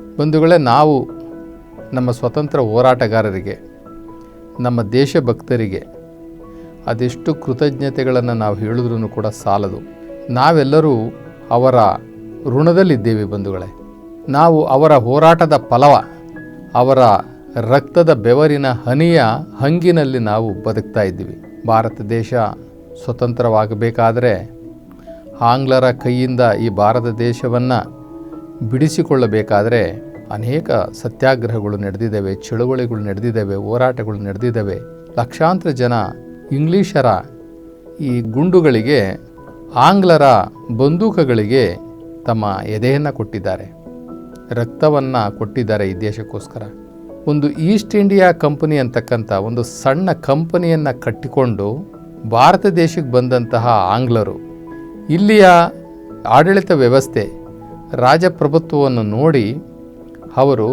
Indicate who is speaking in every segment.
Speaker 1: ಬಂಧುಗಳೇ, ನಾವು ನಮ್ಮ ಸ್ವತಂತ್ರ ಹೋರಾಟಗಾರರಿಗೆ, ನಮ್ಮ ದೇಶಭಕ್ತರಿಗೆ ಅದೆಷ್ಟು ಕೃತಜ್ಞತೆಗಳನ್ನು ನಾವು ಹೇಳಿದ್ರೂ ಕೂಡ ಸಾಲದು. ನಾವೆಲ್ಲರೂ ಅವರ ಋಣದಲ್ಲಿದ್ದೇವೆ ಬಂಧುಗಳೇ. ನಾವು ಅವರ ಹೋರಾಟದ ಫಲವ, ಅವರ ರಕ್ತದ ಬೆವರಿನ ಹನಿಯ ಹಂಗಿನಲ್ಲಿ ನಾವು ಬದುಕ್ತಾ ಇದ್ದೀವಿ. ಭಾರತ ದೇಶ ಸ್ವತಂತ್ರವಾಗಬೇಕಾದರೆ ಆಂಗ್ಲರ ಕೈಯಿಂದ ಈ ಭಾರತ ದೇಶವನ್ನು ಬಿಡಿಸಿಕೊಳ್ಳಬೇಕಾದರೆ ಅನೇಕ ಸತ್ಯಾಗ್ರಹಗಳು ನಡೆದಿದ್ದಾವೆ, ಚಳುವಳಿಗಳು ನಡೆದಿದ್ದಾವೆ, ಹೋರಾಟಗಳು ನಡೆದಿದ್ದಾವೆ. ಲಕ್ಷಾಂತರ ಜನ ಇಂಗ್ಲೀಷರ ಈ ಗುಂಡುಗಳಿಗೆ, ಆಂಗ್ಲರ ಬಂದೂಕಗಳಿಗೆ ತಮ್ಮ ಎದೆಯನ್ನು ಕೊಟ್ಟಿದ್ದಾರೆ, ರಕ್ತವನ್ನು ಕೊಟ್ಟಿದ್ದಾರೆ ಈ ದೇಶಕ್ಕೋಸ್ಕರ. ಒಂದು ಈಸ್ಟ್ ಇಂಡಿಯಾ ಕಂಪನಿ ಅಂತಕ್ಕಂಥ ಒಂದು ಸಣ್ಣ ಕಂಪನಿಯನ್ನು ಕಟ್ಟಿಕೊಂಡು ಭಾರತ ದೇಶಕ್ಕೆ ಬಂದಂತಹ ಆಂಗ್ಲರು, ಇಲ್ಲಿಯ ಆಡಳಿತ ವ್ಯವಸ್ಥೆ ರಾಜಪ್ರಭುತ್ವವನ್ನು ನೋಡಿ ಅವರು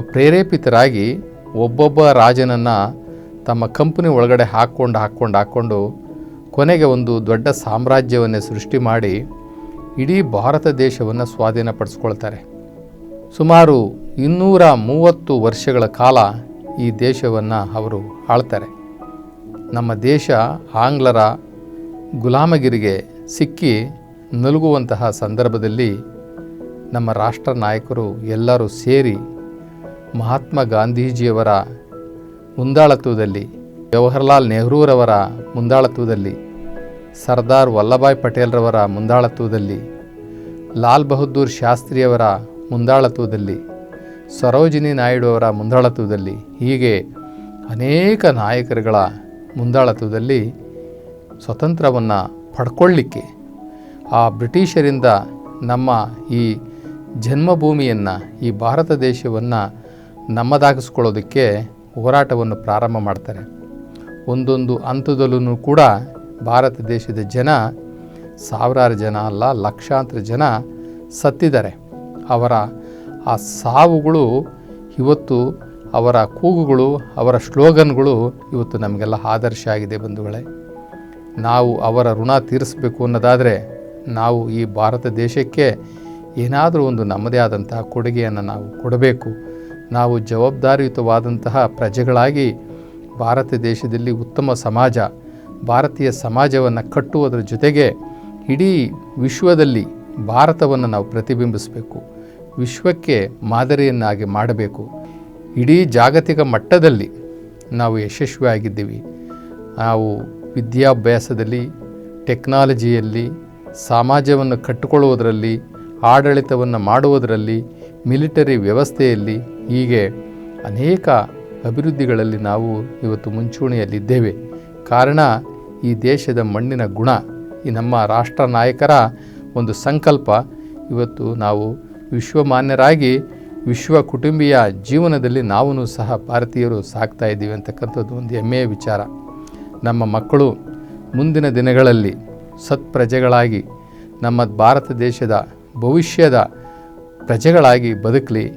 Speaker 1: ಪ್ರೇರೇಪಿತರಾಗಿ ಒಬ್ಬೊಬ್ಬ ರಾಜನನ್ನು ತಮ್ಮ ಕಂಪನಿ ಒಳಗಡೆ ಹಾಕ್ಕೊಂಡು ಹಾಕ್ಕೊಂಡು ಹಾಕ್ಕೊಂಡು ಕೊನೆಗೆ ಒಂದು ದೊಡ್ಡ ಸಾಮ್ರಾಜ್ಯವನ್ನೇ ಸೃಷ್ಟಿ ಮಾಡಿ ಇಡೀ ಭಾರತ ದೇಶವನ್ನು ಸ್ವಾಧೀನಪಡಿಸ್ಕೊಳ್ತಾರೆ. ಸುಮಾರು ಇನ್ನೂರ ಮೂವತ್ತು ವರ್ಷಗಳ ಕಾಲ ಈ ದೇಶವನ್ನು ಅವರು ಆಳ್ತಾರೆ. ನಮ್ಮ ದೇಶ ಆಂಗ್ಲರ ಗುಲಾಮಗಿರಿಗೆ ಸಿಕ್ಕಿ ನಲುಗುವಂತಹ ಸಂದರ್ಭದಲ್ಲಿ ನಮ್ಮ ರಾಷ್ಟ್ರ ನಾಯಕರು ಎಲ್ಲರೂ ಸೇರಿ ಮಹಾತ್ಮ ಗಾಂಧೀಜಿಯವರ ಮುಂದಾಳತ್ವದಲ್ಲಿ, ಜವಹರ್ಲಾಲ್ ನೆಹರೂರವರ ಮುಂದಾಳತ್ವದಲ್ಲಿ, ಸರ್ದಾರ್ ವಲ್ಲಭಾಯ್ ಪಟೇಲ್ರವರ ಮುಂದಾಳತ್ವದಲ್ಲಿ, ಲಾಲ್ ಬಹದ್ದೂರ್ ಶಾಸ್ತ್ರಿಯವರ ಮುಂದಾಳತ್ವದಲ್ಲಿ, ಸರೋಜಿನಿ ನಾಯ್ಡು ಅವರ ಮುಂದಾಳತ್ವದಲ್ಲಿ, ಹೀಗೆ ಅನೇಕ ನಾಯಕರುಗಳ ಮುಂದಾಳತ್ವದಲ್ಲಿ ಸ್ವತಂತ್ರವನ್ನು ಪಡ್ಕೊಳ್ಳಿಕ್ಕೆ ಆ ಬ್ರಿಟಿಷರಿಂದ ನಮ್ಮ ಈ ಜನ್ಮಭೂಮಿಯನ್ನು ಈ ಭಾರತ ದೇಶವನ್ನು ನಮ್ಮದಾಗಿಸ್ಕೊಳ್ಳೋದಕ್ಕೆ ಹೋರಾಟವನ್ನು ಪ್ರಾರಂಭ ಮಾಡ್ತಾರೆ. ಒಂದೊಂದು ಹಂತದಲ್ಲೂ ಕೂಡ ಭಾರತ ದೇಶದ ಜನ, ಸಾವಿರಾರು ಜನ ಅಲ್ಲ, ಲಕ್ಷಾಂತರ ಜನ ಸತ್ತಿದ್ದಾರೆ. ಅವರ ಆ ಸಾವುಗಳು ಇವತ್ತು, ಅವರ ಕೂಗುಗಳು, ಅವರ ಸ್ಲೋಗನ್ಗಳು ಇವತ್ತು ನಮಗೆಲ್ಲ ಆದರ್ಶ ಆಗಿದೆ ಬಂಧುಗಳೇ. ನಾವು ಅವರ ಋಣ ತೀರಿಸಬೇಕು ಅನ್ನೋದಾದರೆ ನಾವು ಈ ಭಾರತ ದೇಶಕ್ಕೆ ಏನಾದರೂ ಒಂದು ನಮ್ಮದೇ ಆದಂತಹ ಕೊಡುಗೆಯನ್ನು ನಾವು ಕೊಡಬೇಕು. ನಾವು ಜವಾಬ್ದಾರಿಯುತವಾದಂತಹ ಪ್ರಜೆಗಳಾಗಿ ಭಾರತ ದೇಶದಲ್ಲಿ ಉತ್ತಮ ಸಮಾಜ, ಭಾರತೀಯ ಸಮಾಜವನ್ನು ಕಟ್ಟುವುದರ ಜೊತೆಗೆ ಇಡೀ ವಿಶ್ವದಲ್ಲಿ ಭಾರತವನ್ನು ನಾವು ಪ್ರತಿಬಿಂಬಿಸಬೇಕು. ವಿಶ್ವಕ್ಕೆ ಮಾದರಿಯನ್ನಾಗಿ ಮಾಡಬೇಕು. ಇಡೀ ಜಾಗತಿಕ ಮಟ್ಟದಲ್ಲಿ ನಾವು ಯಶಸ್ವಿಯಾಗಿದ್ದೀವಿ. ನಾವು ವಿದ್ಯಾಭ್ಯಾಸದಲ್ಲಿ, ಟೆಕ್ನಾಲಜಿಯಲ್ಲಿ, ಸಮಾಜವನ್ನು ಕಟ್ಟಿಕೊಳ್ಳುವುದರಲ್ಲಿ ಆಡಳಿತವನ್ನು ಮಾಡುವುದರಲ್ಲಿ, ಮಿಲಿಟರಿ ವ್ಯವಸ್ಥೆಯಲ್ಲಿ ಹೀಗೆ ಅನೇಕ ಅಭಿವೃದ್ಧಿಗಳಲ್ಲಿ ನಾವು ಇವತ್ತು ಮುಂಚೂಣಿಯಲ್ಲಿದ್ದೇವೆ. ಕಾರಣ, ಈ ದೇಶದ ಮಣ್ಣಿನ ಗುಣ, ಈ ನಮ್ಮ ರಾಷ್ಟ್ರ ನಾಯಕರ ಒಂದು ಸಂಕಲ್ಪ. ಇವತ್ತು ನಾವು ವಿಶ್ವಮಾನ್ಯರಾಗಿ, ವಿಶ್ವ ಕುಟುಂಬೀಯ ಜೀವನದಲ್ಲಿ ನಾವೂ ಸಹ ಭಾರತೀಯರು ಸಾಕ್ತಾ ಇದ್ದೀವಿ ಅಂತಕ್ಕಂಥದ್ದು ಒಂದು ಹೆಮ್ಮೆಯ ವಿಚಾರ. ನಮ್ಮ ಮಕ್ಕಳು ಮುಂದಿನ ದಿನಗಳಲ್ಲಿ ಸತ್ಪ್ರಜೆಗಳಾಗಿ ನಮ್ಮ ಭಾರತ ದೇಶದ ಭವಿಷ್ಯದ ಪ್ರಜೆಗಳಾಗಿ ಬದುಕಲಿ.